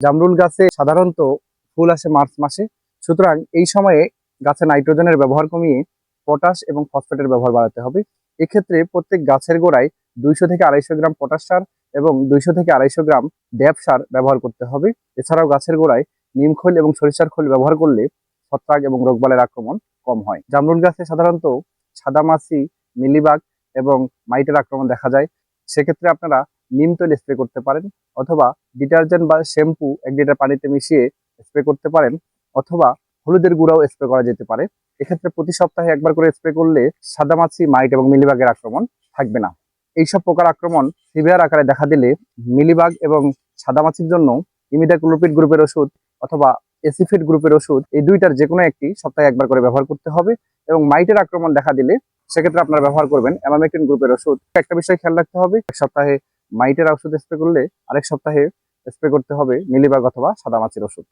জামরুল গাছে সাধারণত ফুল আসে মার্চ মাসে। সুতরাং এই সময়ে গাছে নাইট্রোজেনের ব্যবহার কমিয়ে পটাশ এবং ফসফেটের ব্যবহার বাড়াতে হবে। এক্ষেত্রে প্রত্যেক গাছের গোড়ায় দুইশো থেকে আড়াইশো গ্রাম পটাশ সার এবং দুইশো থেকে আড়াইশো গ্রাম ড্যাপ সার ব্যবহার করতে হবে। এছাড়াও গাছের গোড়ায় নিম খৈল এবং সরিষার খৈল ব্যবহার করলে ছত্রাক এবং রোগবালের আক্রমণ কম হয়। জামরুল গাছে সাধারণত সাদামাছি মিলিবাগ এবং মাইটের আক্রমণ দেখা যায়। সেক্ষেত্রে আপনারা নিম তৈল স্প্রে করতে পারেন অথবা ডিটারজেন্ট বা শ্যাম্পু এক লিটার পানিতে মিশিয়ে স্প্রে করতে পারেন অথবা হলুদের গুঁড়াও স্প্রে করা যেতে পারে। এক্ষেত্রে প্রতি সপ্তাহে একবার করে স্প্রে করলে সাদামাছি, মাইট এবং মিলিবাগের আক্রমণ থাকবে না। এইসব পোকার আক্রমণ সিভিয়ার আকারে দেখা দিলে মিলিবাগ এবং সাদামাছির জন্য ইমিডাক্লোপিড গ্রুপের ওষুধ অথবা এসিফিড গ্রুপের ওষুধ এই দুইটার যে কোনো একটি সপ্তাহে একবার করে ব্যবহার করতে হবে এবং মাইটের আক্রমণ দেখা দিলে সেক্ষেত্রে আপনারা ব্যবহার করবেন অ্যামামেকটিন গ্রুপের ওষুধ। একটা বিষয় খেয়াল রাখতে হবে, এক সপ্তাহে মাইটের ওষুধ স্প্রে করলে আরেক সপ্তাহে স্প্রে করতে হবে মিলিবাগ অথবা সাদা মাছির ওষুধ